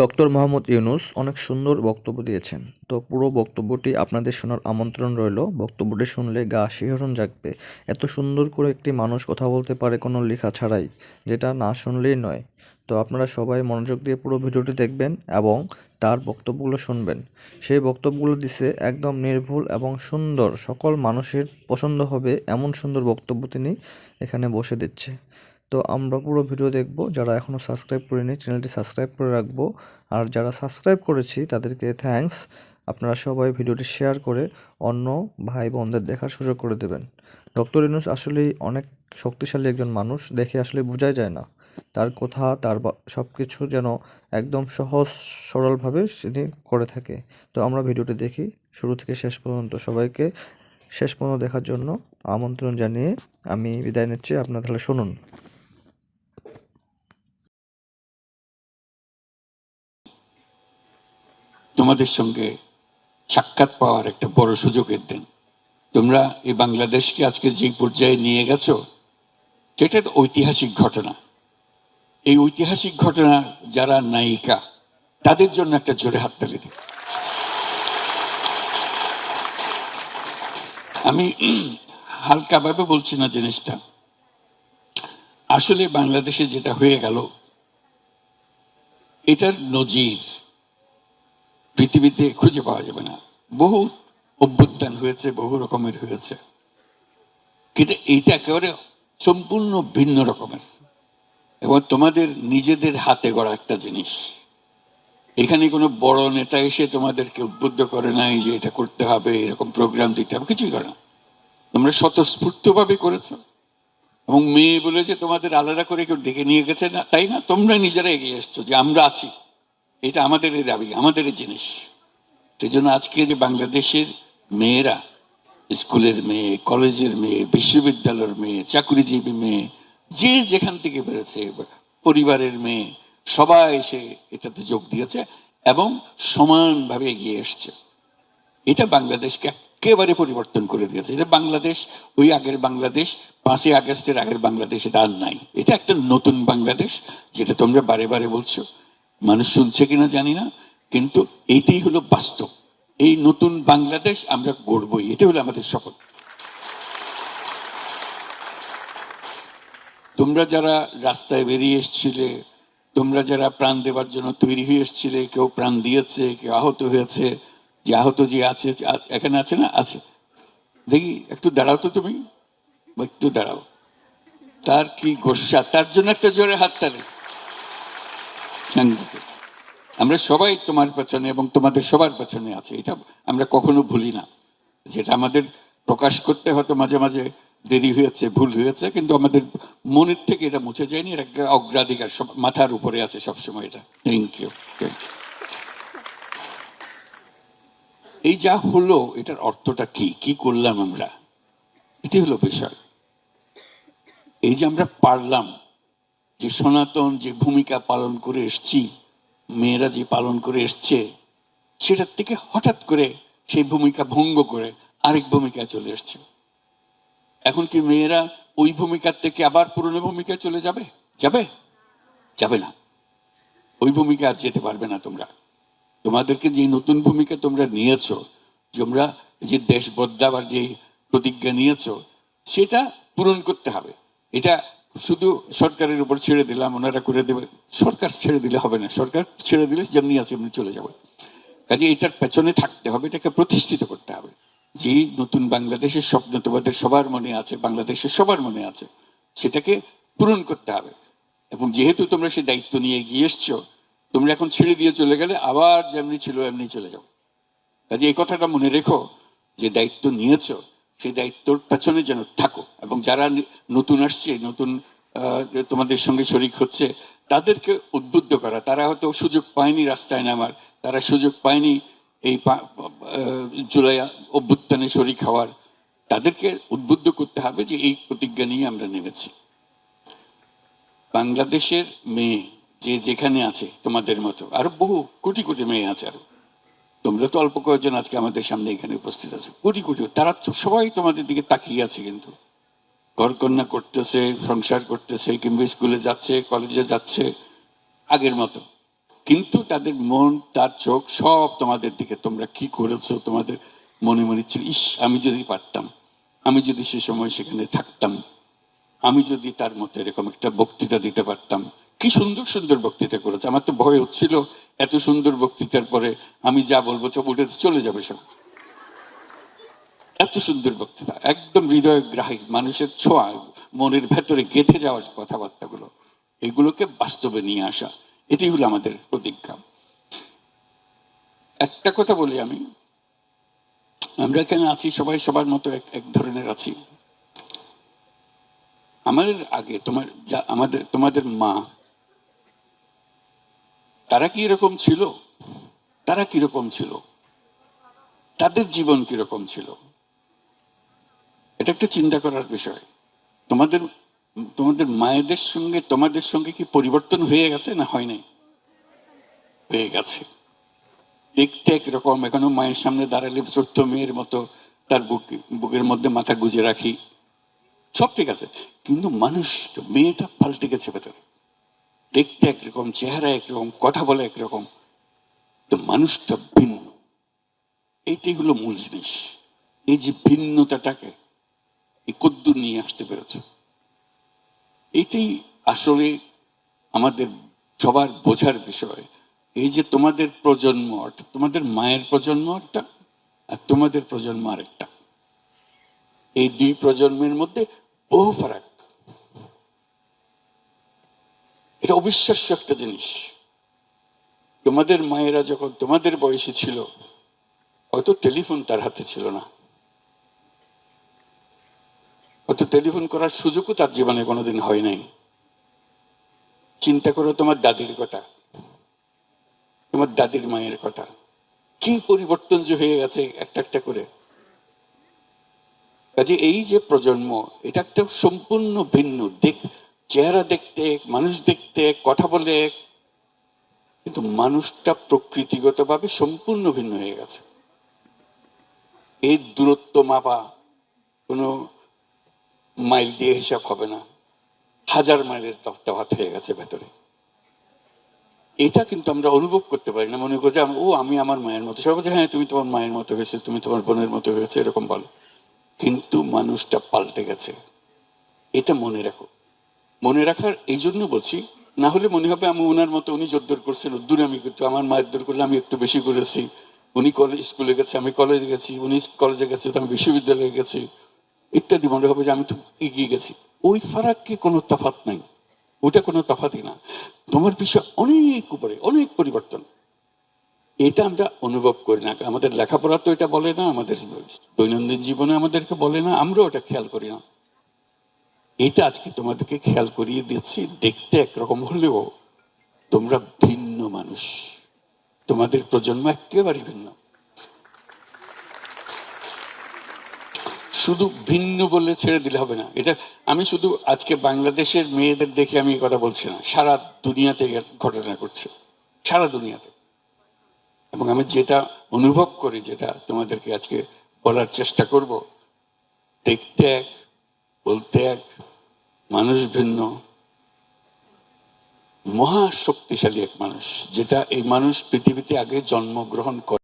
Doctor Mohammad Yunus অনেক সুন্দর বক্তব্য দিয়েছেন। তো পুরো বক্তব্যটি আপনাদের শোনার আমন্ত্রণ রইল। বক্তব্যটি শুনলে গা শিহরণ জাগবে। এত সুন্দর করে একটি মানুষ কথা বলতে পারে কোনো লেখা ছাড়াই, যেটা না শুনলেই নয়। তো আপনারা সবাই মনোযোগ দিয়ে পুরো ভিডিওটি দেখবেন এবং তার বক্তব্যগুলো শুনবেন। সেই বক্তব্যগুলো দিছে একদম নির্ভুল এবং সুন্দর। সকল মানুষের পছন্দ হবে এমন সুন্দর বক্তব্য তিনি এখানে বসে দিচ্ছে। তো আমরা পুরো ভিডিও দেখব। যারা এখনও সাবস্ক্রাইব করেনি চ্যানেলটি সাবস্ক্রাইব করে রাখব। আর যারা সাবস্ক্রাইব করেছি, তাদেরকে থ্যাঙ্কস আপনারা সবাই ভিডিওটি শেয়ার করে অন্য ভাই বোনদের দেখার সুযোগ করে দেবেন। ডক্টর ইউনুস আসলেই অনেক শক্তিশালী একজন মানুষ, দেখে আসলে বোঝাই যায় না। তার কথা, তার সব কিছু যেন একদম সহজ, সরলভাবে তিনি করে থাকে। তো আমরা ভিডিওটি দেখি, শুরু থেকে শেষ পর্যন্ত। সবাইকে শেষ পর্যন্ত দেখার জন্য আমন্ত্রণ জানিয়ে আমি বিদায় নিচ্ছি। আপনারা তাহলে শুনুন। তোমাদের সঙ্গে সাক্ষাৎ পাওয়ার একটা বড় সুযোগের দিন। তোমরা এই বাংলাদেশকে আজকে যে পর্যায়ে নিয়ে গেছো, সেটা একটা ঐতিহাসিক ঘটনা। এই ঐতিহাসিক ঘটনার যারা নায়িকা, তাদের জন্য একটা জোরে হাততালি দিই। আমি হালকাভাবে বলছি না জিনিসটা। আসলে বাংলাদেশে যেটা হয়ে গেল, এটার নজির পৃথিবীতে খুঁজে পাওয়া যাবে না। বহু অভ্যুত্থান হয়েছে, বহু রকমের হয়েছে। কিন্তু এইটা একেবারে সম্পূর্ণ ভিন্ন রকমের। এবং তোমাদের নিজেদের হাতে গড়া একটা জিনিস। এখানে কোনো বড় নেতা এসে তোমাদেরকে উদ্বুদ্ধ করে নাই যে এটা করতে হবে, এরকম প্রোগ্রাম দিতে হবে, কিছুই করে না। তোমরা স্বতঃস্ফূর্তভাবে করেছ। এবং মেয়ে বলেছে, তোমাদের আলাদা করে কেউ ডেকে নিয়ে গেছে না। তাই না? তোমরা নিজেরা এগিয়ে এসছো যে আমরা আছি। এটা আমাদের দাবি আমাদের জিনিস। সেই জন্য আজকে যে বাংলাদেশের মেয়েরা, স্কুলের মেয়ে, কলেজের মেয়ে, বিশ্ববিদ্যালয়ের মেয়ে, চাকরিজীবী মেয়ে, যে যেখান থেকে বেরোছে পরিবারের মেয়ে, সবাই এসে এটাতে যোগ দিয়েছে এবং সমানভাবে এগিয়ে এসছে। এটা বাংলাদেশকে একেবারে পরিবর্তন করে দিয়েছে। এটা বাংলাদেশ, ওই আগের বাংলাদেশ, পাঁচই আগস্টের আগের বাংলাদেশ, এটা আর নাই। এটা একটা নতুন বাংলাদেশ, যেটা তোমরা বারে বারে বলছো। মানুষ শুনছে কিনা জানি না, কিন্তু এইটাই হলো বাস্তব। এই নতুন বাংলাদেশ আমরা গড়বই এটা হলো আমাদের শপথ। তোমরা যারা রাস্তায় বেরিয়ে এসছিলে, তোমরা যারা প্রাণ দেবার জন্য তৈরি হয়ে এসছিলে, কেউ প্রাণ দিয়েছে, কেউ আহত হয়েছে, যে আহত যে আছে এখানে আছে না? আছে। দেখি, একটু দাঁড়াও তো তুমি। একটু দাঁড়াও। তার কি গোসা তার জন্য একটা জোরে হাত তালে আমরা সবাই তোমার পেছনে এবং তোমাদের সবার পেছনে আছে, এটা আমরা কখনো ভুলি না। যেটা আমাদের প্রকাশ করতে হয়তো মাঝে মাঝে দেরি হয়েছে, ভুল হয়েছে, কিন্তু আমাদের মনের থেকে এটা মুছে যায়নি, এটা অগ্রাধিকার সব মাথার উপরে আছে সবসময় এটা। থ্যাংক ইউ এই যা হলো, এটার অর্থটা কি? কি করলাম আমরা? এটি হলো বিষয়। এই যে আমরা পারলাম যে সনাতন যে ভূমিকা পালন করে এসছি, মেয়েরা যে পালন করে এসছে, সেটার থেকে হঠাৎ করে সেই ভূমিকা ভঙ্গ করে আরেক ভূমিকায় চলে এসছে। এখন কি মেয়েরা ওই ভূমিকার থেকে আবার পুরনো ভূমিকায় চলে যাবে? যাবে? যাবে না। ওই ভূমিকা আর যেতে পারবে না তোমরা। তোমাদেরকে যে নতুন ভূমিকা তোমরা নিয়েছ, তোমরা যে দেশ বদলাবার যে প্রতিজ্ঞা নিয়েছো, সেটা পূরণ করতে হবে। এটা শুধু সরকারের উপর ছেড়ে দিলাম, ওনারা করে দেবে। সরকার ছেড়ে দিলে হবে না। সরকার ছেড়ে দিলে যেমনি আছে এমনি চলে যাবে। কাজে এটার পেছনে থাকতে হবে, এটাকে প্রতিষ্ঠিত করতে হবে। যে নতুন বাংলাদেশের স্বপ্ন তোমাদের সবার মনে আছে, বাংলাদেশের সবার মনে আছে, সেটাকে পূরণ করতে হবে। এবং যেহেতু তোমরা সেই দায়িত্ব নিয়ে গিয়ে এসছো, তোমরা এখন ছেড়ে দিয়ে চলে গেলে আবার যেমনি ছিল, এমনি চলে যাও। কাজে এই কথাটা মনে রেখো, যে দায়িত্ব নিয়েছো সেই দায়িত্বর পেছনে যেন থাকো। এবং যারা নতুন আসছে, নতুন তোমাদের সঙ্গে শরিক হচ্ছে, তাদেরকে উদ্বুদ্ধ করা। তারা হয়তো সুযোগ পায়নি রাস্তায় নামার। তারা সুযোগ পায়নি এই জুলাই অভ্যুত্থানে শরিক হওয়ার। তাদেরকে উদ্বুদ্ধ করতে হবে যে এই প্রতিজ্ঞা নিয়ে আমরা নেমেছি। বাংলাদেশের মেয়ে যে যেখানে আছে তোমাদের মতো, আরও বহু কোটি কোটি মেয়ে আছে আরও। তোমরা তো অল্প কয়েকজন আজকে আমাদের সামনে এখানে উপস্থিত আছে। কোটি কোটি, তারা সবাই তোমাদের দিকে তাকিয়ে আছে কিন্তু। ঘরকন্যা করতেছে, সংসার করতেছে, কিংবা স্কুলে যাচ্ছে, কলেজে যাচ্ছে, আগের মতো। কিন্তু তাদের মন, তার চোখ সব তোমাদের দিকে। তোমরা কি করেছ তোমাদের মনে মনে ছিল, ইস, আমি যদি পারতাম, আমি যদি সে সময় সেখানে থাকতাম, আমি যদি তার মতো এরকম একটা বক্তৃতা দিতে পারতাম কি সুন্দর সুন্দর বক্তৃতা করেছে। আমার তো ভয় হচ্ছিল এত সুন্দর বক্তৃতার পরে আমি যা বলব সব উঠে চলে যাবে সব। এত সুন্দর বক্তৃতা, একদম হৃদয়গ্রাহী, মানুষের ছোঁয়া, মনের ভেতরে গেঁথে যাওয়ার কথাবার্তাগুলো, এগুলোকে বাস্তবে নিয়ে আসা, এটাই হলো আমাদের প্রতিজ্ঞা। একটা কথা বলি আমি, আমরা এখানে আছি, সবাই সবার মতো এক এক ধরনের আছি। আমাদের আগে তোমার আমাদের, তোমাদের মা তারা কি এরকম ছিল? তারা কীরকম ছিল? তাদের জীবন কীরকম ছিল? এটা একটা চিন্তা করার বিষয়। তোমাদের তোমাদের মায়েদের সঙ্গে, তোমাদের সঙ্গে কি পরিবর্তন হয়ে গেছে না হয় নাই? হয়ে গেছে। দেখতে একরকম, এখনও মায়ের সামনে দাঁড়ালে ছোট্ট মেয়ের মতো তার বুক, বুকের মধ্যে মাথা গুজে রাখি। সব ঠিক আছে। কিন্তু মানুষ মেয়েটা পাল্টে গেছে ভেতরে। দেখতে একরকম চেহারা একরকম, কথা বলে একরকম। তো মানুষটা ভিন্ন। এইটাই হলো মূল জিনিস। এই যে ভিন্নতাটাকে এই কদ্দুর নিয়ে আসতে পেরেছ। এটাই আসলে আমাদের সবার বোঝার বিষয়। এই যে তোমাদের প্রজন্ম তোমাদের মায়ের প্রজন্ম একটা আর তোমাদের প্রজন্ম আরেকটা। এই দুই প্রজন্মের মধ্যে বহু ফারাক। এটা অবিশ্বাস্য একটা জিনিস। তোমাদের মায়েরা যখন তোমাদের বয়সী ছিল হয়তো টেলিফোন তার হাতে ছিল না। হয়তো টেলিফোন করার সুযোগও তার জীবনে কোনোদিন হয় নাই। চিন্তা করো, তোমার দাদির কথা। তোমার দাদির মায়ের কথা। কি পরিবর্তন যে হয়ে গেছে একটা একটা করে। কাজে এই যে প্রজন্ম, এটা একটা সম্পূর্ণ ভিন্ন দেখ চেহারা দেখতে মানুষ দেখতে কথা বলে কিন্তু মানুষটা প্রকৃতিগতভাবে সম্পূর্ণ ভিন্ন হয়ে গেছে। এই দূরত্ব মাপা কোনো মাইল দিয়ে হিসাব হবে না। হাজার মাইলের তফাৎ হয়ে গেছে ভেতরে। এটা কিন্তু আমরা অনুভব করতে পারি না। মনে করি যে ও আমি আমার মায়ের মতো। বলছে, হ্যাঁ তুমি তোমার মায়ের মতো হয়েছে তুমি তোমার বোনের মতো হয়েছে এরকম বলো। কিন্তু মানুষটা পাল্টে গেছে। এটা মনে রাখো। মনে রাখার এই জন্য বলছি, না হলে মনে হবে আমি ওনার মতো উনি জোরদোর করছেন দূরে আমি কিন্তু আমার মায়ের দূর করলে আমি একটু বেশি করেছি। উনি কলেজ স্কুলে গেছে, আমি কলেজে গেছি, উনি কলেজে গেছে আমি বিশ্ববিদ্যালয়ে গেছি, ইত্যাদি। মনে হবে যে আমি তো এগিয়ে গেছি। ওই ফারাক কি কোনো তফাত নাই? ওটা কোনো তফাতই না। তোমার বিষয় অনেক উপরে, অনেক পরিবর্তন। এটা আমরা অনুভব করি না। আমাদের লেখাপড়া তো এটা বলে না, আমাদের দৈনন্দিন জীবনে আমাদেরকে বলে না, আমরাও এটা খেয়াল করি না। এটা আজকে তোমাদেরকে খেয়াল করিয়ে দিচ্ছি, দেখতে একরকম হলেও তোমরা ভিন্ন মানুষ। তোমাদের প্রজন্ম একেবারে ভিন্ন। শুধু ভিন্ন বলে ছেড়ে দিলে হবে না। এটা আমি শুধু আজকে বাংলাদেশের মেয়েদের দেখে আমি কথা বলছি না। সারা দুনিয়াতে ঘটনা করছে সারা দুনিয়াতে। এবং আমি যেটা অনুভব করি, যেটা তোমাদেরকে আজকে বলার চেষ্টা করব, দেখতে এক, বলতে এক মানুষ ভিন্ন মহা শক্তিশালী এক মানুষ যেটা এই মানুষ পৃথিবীতে আগে জন্মগ্রহণ করে